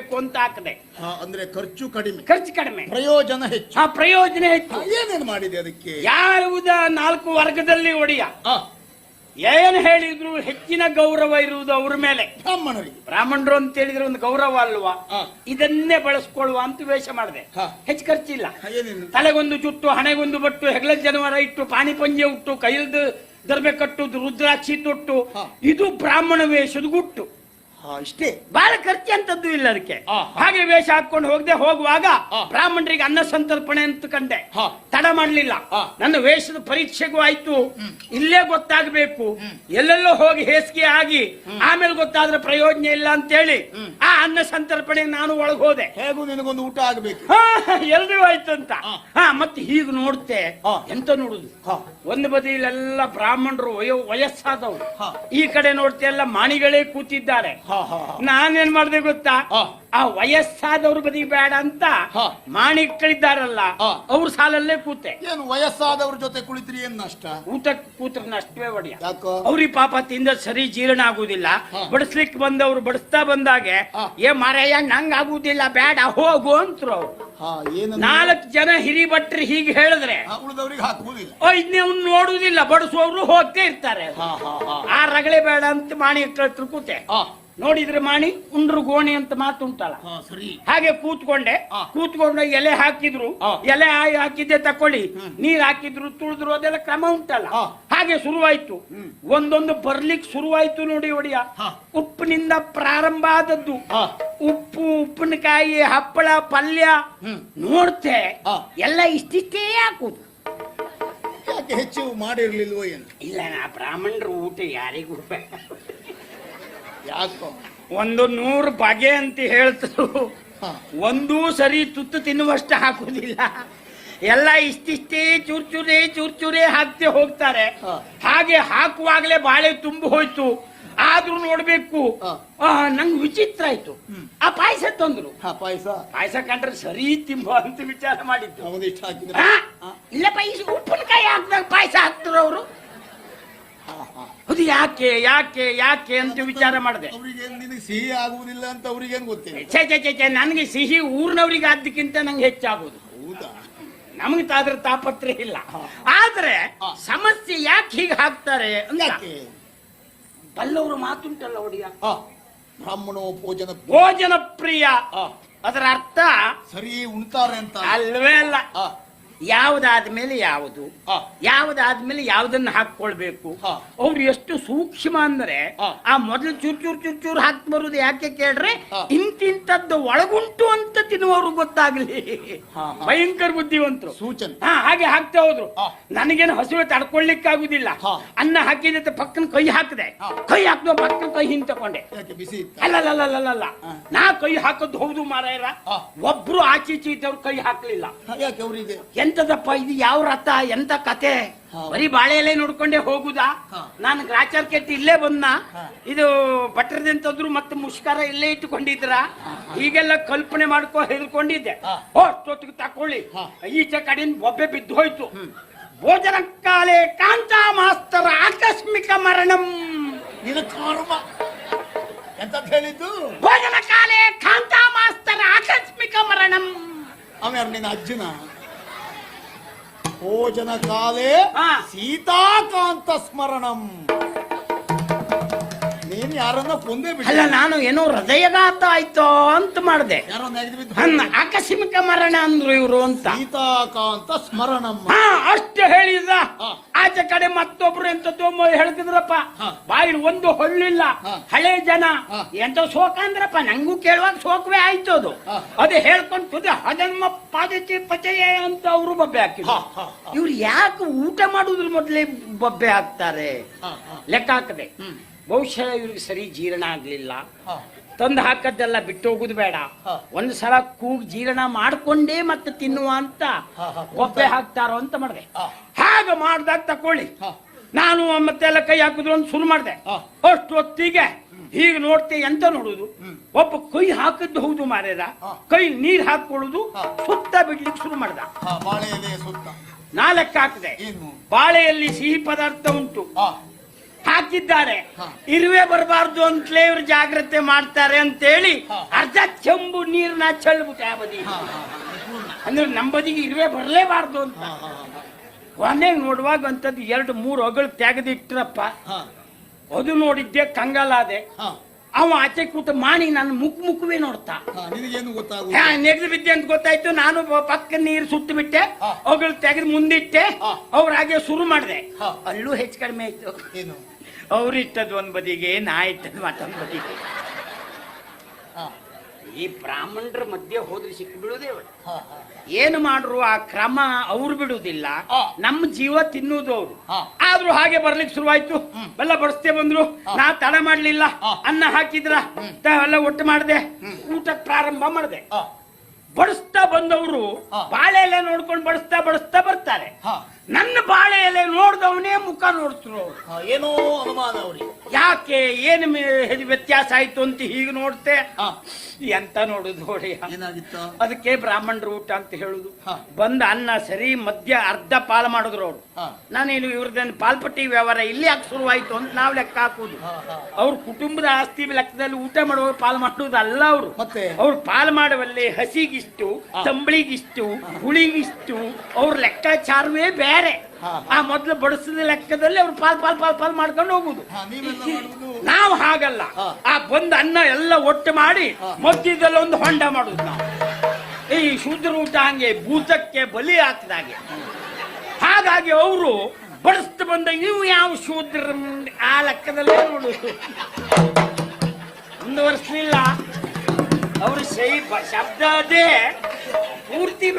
ಹಾಕ್ಬೇಕು ಅಂತ ಹಾಕದೆ. ಹಾ, ಅಂದ್ರೆ ಖರ್ಚು ಕಡಿಮೆ. ಖರ್ಚು ಕಡಿಮೆ. ಪ್ರಯೋಜನ ಹೆಚ್ಚು. ಆ ಪ್ರಯೋಜನ ಹೆಚ್ಚು. ಹಾ, ಏನೇನ್ ಮಾಡಿದೆ ಅದಕ್ಕೆ? ಯಾವುದ ನಾಲ್ಕು ವರ್ಗದಲ್ಲಿ ಒಡೆಯ? ಆ, ಏನ್ ಹೇಳಿದ್ರು ಹೆಚ್ಚಿನ ಗೌರವ ಇರುವುದು ಅವ್ರ ಮೇಲೆ. ಬ್ರಾಹ್ಮಣರಿಗೆ. ಬ್ರಾಹ್ಮಣರು ಅಂತ ಹೇಳಿದ್ರೆ ಒಂದು ಗೌರವ ಅಲ್ವಾ? ಆ. ಇದನ್ನೇ ಬಳಸ್ಕೊಳ್ಳುವ ಅಂತ ವೇಷ ಮಾಡಿದೆ. ಹಾ. ಹೆಚ್ಚು ಖರ್ಚಿಲ್ಲ. ಹಾ, ಏನೇನು? ತಲೆಗೊಂದು ಜುಟ್ಟು ಹಣೆಗೊಂದು ಬಟ್ಟು ಹೆಗಲ ಜನವರ ಇಟ್ಟು ಪಾಣಿ ಪಂಜೆ ಉಟ್ಟು ಕೈಲ್ದು ದರ್ಬೆ ಕಟ್ಟುದು ರುದ್ರಾಕ್ಷಿ ತೊಟ್ಟು. ಹಾ. ಇದು ಬ್ರಾಹ್ಮಣ ವೇಷದ ಗುಟ್ಟು. ಹಾ ಬಹಳ ಖರ್ಚು ಅಂತದ್ದು ಇಲ್ಲ ಅದಕ್ಕೆ. ಹಾಗೆ ವೇಷ ಹಾಕೊಂಡು ಹೋಗದೆ ಹೋಗುವಾಗ ಬ್ರಾಹ್ಮಣರಿಗೆ ಅನ್ನ ಸಂತರ್ಪಣೆ ಅಂತ ಕಂಡೆ. ತಡ ಮಾಡ್ಲಿಲ್ಲ. ನನ್ನ ವೇಷದ ಪರೀಕ್ಷೆಗೂ ಆಯ್ತು. ಇಲ್ಲೇ ಗೊತ್ತಾಗಬೇಕು. ಎಲ್ಲೆಲ್ಲೋ ಹೋಗಿ ಹೇಸಿಗೆ ಆಗಿ ಆಮೇಲೆ ಗೊತ್ತಾದ್ರೆ ಪ್ರಯೋಜನ ಇಲ್ಲ ಅಂತೇಳಿ ಆ ಅನ್ನ ಸಂತರ್ಪಣೆ ನಾನು ಒಳಗೆ ಹೋದೆ. ಹೇಗೂ ನಿನಗೊಂದು ಊಟ ಆಗ್ಬೇಕು. ಎಲ್ರಿಗೂ ಆಯ್ತು ಅಂತ. ಹಾ. ಮತ್ತೆ ಹೀಗ ನೋಡ್ತೆ. ಎಂತ ನೋಡುದು. ಒಂದು ಬದಿಲೆಲ್ಲ ಬ್ರಾಹ್ಮಣರು ವಯೋ ವಯಸ್ಸಾದವರು. ಈ ಕಡೆ ನೋಡ್ತೆ ಎಲ್ಲ ಮಾಣಿಗಳೇ ಕೂತಿದ್ದಾರೆ. ನಾನೇನ್ ಮಾಡ್ದೆ ಗೊತ್ತಾ? ಆ. ವಯಸ್ಸಾದವ್ರ ಬದಿ ಬೇಡ ಅಂತ ಮಾಣಿಕ್ಕಳಿದ್ದಾರಲ್ಲ. ಅವ್ರ ಸಾಲಲ್ಲೇ ಕೂತೆ. ಏನು ವಯಸ್ಸಾದವ್ರ ಜೊತೆ ಕುಳಿತ್ರಿ ಏನ್ ನಷ್ಟ? ಊಟಕ್ಕೆ ಕೂತ್ರ ನಷ್ಟವೇ ಒಡೆಯ ಯಾಕೋ? ಅವ್ರಿಗೆ ಪಾಪ ತಿಂದ ಸರಿ ಜೀರ್ಣ ಆಗುದಿಲ್ಲ. ಬಡಿಸ್ಲಿಕ್ಕೆ ಬಂದವ್ರು ಬಡಿಸ್ತಾ ಬಂದಾಗೆ ಏ ಮಾರಯ್ಯ ನಂಗ್ ಆಗುದಿಲ್ಲ ಬೇಡ ಹೋಗು ಅಂತ್ರು ಅವ್ರು. ನಾಲ್ಕು ಜನ ಹಿರಿ ಭಟ್ರು ಹೀಗೆ ಹೇಳಿದ್ರೆ ಇದ್ನೇವ್ನು ನೋಡುದಿಲ್ಲ ಬಡಿಸುವವರು ಹೋಗ್ತೇ ಇರ್ತಾರೆ. ಆ ರಗಳೆ ಬೇಡ ಅಂತ ಮಾಣಿ ಕೂತೆ. ನೋಡಿದ್ರೆ ಮಾಣಿ ಉಂಡ್ರು ಗೋಣಿ ಅಂತ ಮಾತುಂಟಲ್ಲ ಉಂಟಲ್ಲ? ಸರಿ. ಹಾಗೆ ಕೂತ್ಕೊಂಡೆ. ಕೂತ್ಕೊಂಡೆ ಎಲೆ ಹಾಕಿದ್ರು. ಎಲೆ ಹಾಕಿದ್ದೆ ತಕೊಳ್ಳಿ. ನೀರ್ ಹಾಕಿದ್ರು ತುಳಿದ್ರು ಅದೆಲ್ಲ ಕ್ರಮ ಉಂಟಲ್ಲ? ಹಾಗೆ ಶುರುವಾಯ್ತು. ಒಂದೊಂದು ಬರ್ಲಿಕ್ಕೆ ಶುರುವಾಯ್ತು ನೋಡಿ ಒಡಿಯ. ಉಪ್ಪಿನಿಂದ ಪ್ರಾರಂಭ ಆದದ್ದು. ಉಪ್ಪು ಉಪ್ಪಿನಕಾಯಿ ಹಪ್ಪಳ ಪಲ್ಯ. ನೋಡ್ತೆ. ಎಲ್ಲ ಇಷ್ಟಿಷ್ಟೇ ಹಾಕುದು. ಯಾಕೆ ಹೆಚ್ಚು ಮಾಡಿರ್ಲಿಲ್ವೋ ಏನು? ಇಲ್ಲ ನಾ ಬ್ರಾಹ್ಮಣರು ಊಟ ಯಾರಿಗೂ. ಯಾಕೋ? ಒಂದು ನೂರು ಬಗೆ ಅಂತ ಹೇಳ್ತರು. ಒಂದೂ ಸರಿ ತುತ್ತು ತಿನ್ನುವಷ್ಟು ಹಾಕುದಿಲ್ಲ. ಎಲ್ಲ ಇಷ್ಟಿಷ್ಟೇ ಚೂರ್ ಚೂರೇ ಚೂರ್ ಚೂರೇ ಹಾಕ್ತೆ ಹೋಗ್ತಾರೆ. ಹಾಗೆ ಹಾಕುವಾಗಲೇ ಬಾಳೆ ತುಂಬಿ ಹೋಯ್ತು. ಆದ್ರೂ ನೋಡ್ಬೇಕು. ನಂಗೆ ವಿಚಿತ್ರ ಆಯ್ತು. ಆ ಪಾಯಸ ತಂದ್ರು. ಪಾಯಸ. ಪಾಯಸ ಕಂಡ್ರೆ ಸರಿ ತಿಂಬ ಅಂತ ವಿಚಾರ ಮಾಡಿದ್ದು. ಇಲ್ಲ ಪಾಯಸ ಉಪ್ಪಿನಕಾಯಿ ಹಾಕ್ದಾಗ ಪಾಯಸ ಹಾಕ್ತಾರ ಅವರು ಹಾ ಹಾ ಅದು ಯಾಕೆ ಯಾಕೆ ಯಾಕೆ ಅಂತ ವಿಚಾರ ಮಾಡಿದೆ. ಅವ್ರಿಗೆ ನಿನಗೆ ಸಿಹಿ ಆಗುವುದಿಲ್ಲ ಅಂತ ಅವ್ರಿಗೇನ್ ಗೊತ್ತಿಲ್ಲ? ಛೇ ಛೇ ಛೇ ಛೇ ನನಗೆ ಸಿಹಿ ಊರಿನವ್ರಿಗೆ ಆದ್ದಕ್ಕಿಂತ ನಂಗೆ ಹೆಚ್ಚಾಗೋದು ಹೌದಾ? ನಮಗೆ ಅದ್ರ ತಾಪತ್ರೆ ಇಲ್ಲ. ಆದ್ರೆ ಸಮಸ್ಯೆ ಯಾಕೆ ಹೀಗೆ ಹಾಕ್ತಾರೆ ಅಂತ ಯಾಕೆ? ಬಲ್ಲವರು ಮಾತುಂಟಲ್ಲ ಒಡಿಯ? ಬ್ರಾಹ್ಮಣೋ ಭೋಜನ ಭೋಜನ ಪ್ರಿಯ. ಅದರ ಅರ್ಥ ಸರಿ ಉಣ್ತಾರೆ ಅಂತ. ಅಲ್ವೇ ಅಲ್ಲ. ಹಾ ಯಾವುದಾದ್ಮೇಲೆ ಯಾವುದು? ಯಾವುದಾದ ಮೇಲೆ ಯಾವುದನ್ನ ಹಾಕೊಳ್ಬೇಕು. ಅವ್ರು ಎಷ್ಟು ಸೂಕ್ಷ್ಮ ಅಂದ್ರೆ ಆ ಮೊದಲು ಚೂರ್ ಚೂರ್ ಚೂರ್ ಚೂರ್ ಹಾಕಿ ಬರುದು ಯಾಕೆ ಕೇಳ್ರೆ. ಇಂತಿಂತದ್ದು ಒಳಗುಂಟು ಅಂತ ತಿನ್ನುವರು ಗೊತ್ತಾಗ್ಲಿ. ಭಯಂಕರ ಬುದ್ಧಿವಂತರು. ಸೂಚನೆ. ಹಾ ಹಾಗೆ ಹಾಕ್ತಾ ಹೋದ್ರು. ನನಗೇನು ಹಸುವೆ ತಡ್ಕೊಳ್ಳಿಕ್ಕಾಗುದಿಲ್ಲ ಆಗುದಿಲ್ಲ ಅನ್ನ ಹಾಕಿದ ಪಕ್ಕನ ಕೈ ಹಾಕಿದೆ. ಕೈ ಹಾಕಿದ ಪಕ್ಕನ ಕೈ ಹಿಂದ್ ತಕೊಂಡೆ ಹಾ. ನಾ ಕೈ ಹಾಕದ್ ಹೌದು ಮಾರಾಯರ. ಒಬ್ರು ಆಚೀಚಿ ಇದ್ದವ್ರು ಕೈ ಹಾಕ್ಲಿಲ್ಲ. ಎಂತದಪ್ಪ ಇದು ಯಾವ ರಥ ಎಂತ ಕತೆ. ಬರೀ ಬಾಳೆ ಎಲೆ ನೋಡ್ಕೊಂಡೆ ಹೋಗುದಾ. ನಾನು ಗ್ರಾಚಾರ್ ಕೆಟ್ಟಿ ಇಲ್ಲೇ ಬಂದ. ಇದು ಭಟ್ರದಂತದ್ರು ಮತ್ತೆ ಮುಷ್ಕರ ಇಲ್ಲೇ ಇಟ್ಟುಕೊಂಡಿದ್ರ. ಈಗೆಲ್ಲ ಕಲ್ಪನೆ ಮಾಡ್ಕೊ ಹೆದರ್ಕೊಂಡಿದ್ದೆ. ಅಷ್ಟೊತ್ತಿಗೆ ತಕೊಳ್ಳಿ. ಈಚೆ ಕಡೆಯಿಂದ ಬೊಬ್ಬೆ ಬಿದ್ದು ಹೋಯ್ತು. ಭೋಜನ ಕಾಲೇ ಕಾಂತಾ ಮಾಸ್ತರ ಆಕಸ್ಮಿಕ ಮರಣಂ. ಇದು ಕರ್ಮ. ಎಂತ ಹೇಳಿದ್ದು? ಭೋಜನ ಕಾಲೇ ಕಾಂತಾ ಮಾಸ್ತರ ಆಕಸ್ಮಿಕ ಮರಣಂ. ನಿನ್ನ ಅಜ್ಜನ ಭೋಜನ ಕಾಲೇ ಸೀತಾಕಾಂತ ಸ್ಮರಣಂ. ನೀನ್ ಯಾರನ್ನ ಕೊಂದೇ ಬಿಟ್ಟ ಅಲ್ಲ ನಾನು ಏನೋ ಹೃದಯಘಾತ ಆಯ್ತೋ ಅಂತ ಮಾಡಿದೆ ಯಾರೋ ನೆಗೆದು ಬಿದ್ದು ಅನ್ನ ಆಕಸ್ಮಿಕ ಮರಣ ಅಂದ್ರು ಇವರು ಅಂತ ಸೀತಾಕಾಂತ ಸ್ಮರಣಂ ಹಾ ಅಷ್ಟು ಹೇಳಿದ ಹಾ. ಆಚೆ ಕಡೆ ಮತ್ತೊಬ್ರು ಎಂತದ್ದು ಹೇಳ್ತಿದ್ರಪ್ಪ ಹಾ. ಬಾಯಿಲ್ ಒಂದು ಹೊಳ್ಳಿಲ್ಲ ಹಾ. ಹಳೆ ಜನ ಹಾ. ಎಂತ ಶೋಕ ಅಂದ್ರಪ್ಪ ನಂಗೂ ಕೇಳುವಾಗ ಶೋಕವೇ ಆಯ್ತು ಅದು ಅದು ಅದೇ ಹೇಳ್ಕೊಂಡ್ ಕುದ ಹದನ್ಮ ಪಾದಚಿ ಪಚಯ ಅಂತ ಅವರು ಬಬ್ಬೆ ಹಾಕಿ ಹಾ, ಹಾ, ಹಾ. ಇವ್ರು ಯಾಕೆ ಊಟ ಮಾಡುದ್ರ ಮೊದಲೇ ಬಬ್ಬೆ ಹಾಕ್ತಾರೆ ಹಾ, ಹಾ. ಲೆಕ್ಕ ಹಾಕದೆ ಹ್ಮ್. ಬಹುಶಃ ಇವ್ರಿಗೆ ಸರಿ ಜೀರ್ಣ ಆಗ್ಲಿಲ್ಲ. ತಂದು ಹಾಕದ್ದೆಲ್ಲ ಬಿಟ್ಟು ಹೋಗುದು ಬೇಡ. ಒಂದು ಸಲ ಕೂಗ್ ಜೀರ್ಣ ಮಾಡ್ಕೊಂಡೇ ಮತ್ತೆ ತಿನ್ನುವ ಅಂತ. ಒಬ್ಬೆ ಹಾಕ್ತಾರೋ ಅಂತ ಮಾಡಿದೆ. ಹಾಗೆ ಮಾಡ್ದಾಗ ತಕೊಳ್ಳಿ. ನಾನು ಮತ್ತೆಲ್ಲ ಕೈ ಹಾಕಿದ್ರು ಅಂತ ಶುರು ಮಾಡಿದೆ. ಅಷ್ಟು ಹೊತ್ತಿಗೆ ಹೀಗೆ ನೋಡ್ತೆ ಎಂತ ನೋಡುದು? ಒಬ್ಬ ಕೈ ಹಾಕದ್ದು ಹೌದು ಮಾರ್ಯದ ಕೈ ನೀರ್ ಹಾಕೊಳ್ಳುದು ಸುತ್ತ ಬಿಡ್ಲಿಕ್ಕೆ ಶುರು ಮಾಡ್ದ. ನಾಲ್ಕು ಹಾಕಿದೆ. ಬಾಳೆಯಲ್ಲಿ ಸಿಹಿ ಪದಾರ್ಥ ಉಂಟು. ಹಾಕಿದ್ದಾರೆ. ಇರುವೆ ಬರಬಾರ್ದು ಅಂತಲೇ ಇವ್ರು ಜಾಗ್ರತೆ ಮಾಡ್ತಾರೆ ಅಂತೇಳಿ ಹೇಳಿ ಅರ್ಧ ಚೆಂಬು ನೀರ್ನ ಚೆಲ್ಬಿಟ್ಟೆ ಆ ಬದಿ. ಅಂದ್ರೆ ನಮ್ಮ ಬದಿಗೆ ಇರುವೆ ಬರಲೇಬಾರ್ದು ಅಂತ. ಕೊನೆಗೆ ನೋಡುವಾಗ ಅಂತದ್ದು ಎರಡು ಮೂರು ಹೊಗಳು ತೆಗೆದಿಟ್ಟರಪ್ಪ ಅದು ನೋಡಿದ್ದೆ ಕಂಗಾಲಾದೆ. ಅವ ಆಚೆ ಕೂತ ಮಾಡಿ ನನ್ನ ಮುಖ ಮುಖವೇ ನೋಡ್ತಾ. ನೆಗೆದು ಬಿದ್ದೆ ಅಂತ ಗೊತ್ತಾಯ್ತು. ನಾನು ಪಕ್ಕ ನೀರು ಸುತ್ತ ಬಿಟ್ಟೆ. ಅವುಗಳು ತೆಗೆದು ಮುಂದಿಟ್ಟೆ. ಅವ್ರ ಹಾಗೆ ಶುರು ಮಾಡಿದೆ. ಅಲ್ಲೂ ಹೆಚ್ಚು ಕಡಿಮೆ ಆಯ್ತು. ಏನು ಅವ್ರು ಇಟ್ಟದ್ದು ಒಂದ್ ಬದಿಗೆ ನಾ ಇಟ್ಟದ್ ಮತ್ತೊಂದ್ ಬದಿಗೆ ಈ ಬ್ರಾಹ್ಮಣರ ಮಧ್ಯೆ ಹೋದ್ರೆ ಸಿಕ್ಕಿ ಬಿಡುದೇ. ಏನು ಮಾಡ್ರು ಆ ಕ್ರಮ ಅವ್ರು ಬಿಡುದಿಲ್ಲ. ನಮ್ಮ ಜೀವ ತಿನ್ನುವುದು ಅವ್ರು. ಆದ್ರೂ ಹಾಗೆ ಬರ್ಲಿಕ್ಕೆ ಶುರುವಾಯ್ತು. ಬೆಲ್ಲ ಬಡಿಸ್ತೇ ಬಂದ್ರು. ನಾ ತಡ ಮಾಡ್ಲಿಲ್ಲ. ಅನ್ನ ಹಾಕಿದ್ರ ಎಲ್ಲ ಒಟ್ಟು ಮಾಡಿದೆ. ಊಟಕ್ಕೆ ಪ್ರಾರಂಭ ಮಾಡಿದೆ. ಬಡಿಸ್ತಾ ಬಂದವರು ಬಾಳೆಲ್ಲ ನೋಡ್ಕೊಂಡು ಬಡಿಸ್ತಾ ಬಡಿಸ್ತಾ ಬರ್ತಾರೆ. ನನ್ನ ಬಾಳೆ ಎಲೆ ನೋಡ್ದವನೇ ಮುಖ ನೋಡ್ತರು ಅವ್ರು. ಏನೋ ಅನುಮಾನ ಅವ್ರಿಗೆ ಯಾಕೆ ಏನು ವ್ಯತ್ಯಾಸ ಆಯ್ತು ಅಂತ ಹೀಗೆ ನೋಡ್ತೆ ಹಾ. ಎಂತ ನೋಡುದು ನೋಡಿ ಏನಾಗಿತ್ತ ಅದಕ್ಕೆ ಬ್ರಾಹ್ಮಣರ ಊಟ ಅಂತ ಹೇಳುದು ಹಾ. ಬಂದ ಅನ್ನ ಸರಿ ಮಧ್ಯ ಅರ್ಧ ಪಾಲು ಮಾಡಿದ್ರು ಅವ್ರು ನಾನು ನಾನೇನು ಇವ್ರದ್ದೇನು ಪಾಲ್ಪಟ್ಟಿ ವ್ಯವಹಾರ ಇಲ್ಲಿ ಯಾಕೆ ಶುರುವಾಯ್ತು ಅಂತ ನಾವು ಲೆಕ್ಕ ಹಾಕುದು ಹಾ, ಹಾ. ಅವ್ರ ಕುಟುಂಬದ ಆಸ್ತಿ ಲೆಕ್ಕದಲ್ಲಿ ಊಟ ಮಾಡುವ ಪಾಲು ಮಾಡುವುದಲ್ಲ ಅವರು ಮತ್ತೆ? ಅವ್ರು ಪಾಲು ಮಾಡುವಲ್ಲಿ ಹಸಿಗಿಷ್ಟು. ತಂಬಳಿಗಿಷ್ಟು ಹುಳಿಗಿಷ್ಟು ಅವ್ರ ಲೆಕ್ಕಾಚಾರವೇ ಬೇರೆ ಹಾ. ಆ ಮೊದಲು ಬಡಿಸಿದ ಲೆಕ್ಕದಲ್ಲಿ ಅವ್ರು ಪಾಲ್ ಪಾಲ್ ಪಾಲ್ ಪಾಲ್ ಮಾಡ್ಕೊಂಡು ಹೋಗುದು. ನಾವು ಹಾಗಲ್ಲ. ಆ ಬಂದ ಅನ್ನ ಎಲ್ಲ ಒಟ್ಟು ಮಾಡಿ. ಮಧ್ಯದಲ್ಲಿ ಒಂದು ಹೊಂಡ ಮಾಡುದು ನಾವು. ಈ ಶೂದ್ರ ಊಟ ಹಂಗೆ ಭೂತಕ್ಕೆ ಬಲಿ ಹಾಕಿದಾಗೆ ಹಾಗಾಗಿ ಅವರು ಬಡಿಸ್ತು ಬಂದ ನೀವು ಯಾವ ಶೂದ್ರ ಆ ಲೆಕ್ಕದಲ್ಲೇ ನೋಡುದು. ಮುಂದುವರಿಸ್ಲಿಲ್ಲ ಅವರು ಶೈ ಶಬ್ದ ಅದೇ ಪೂರ್ತಿ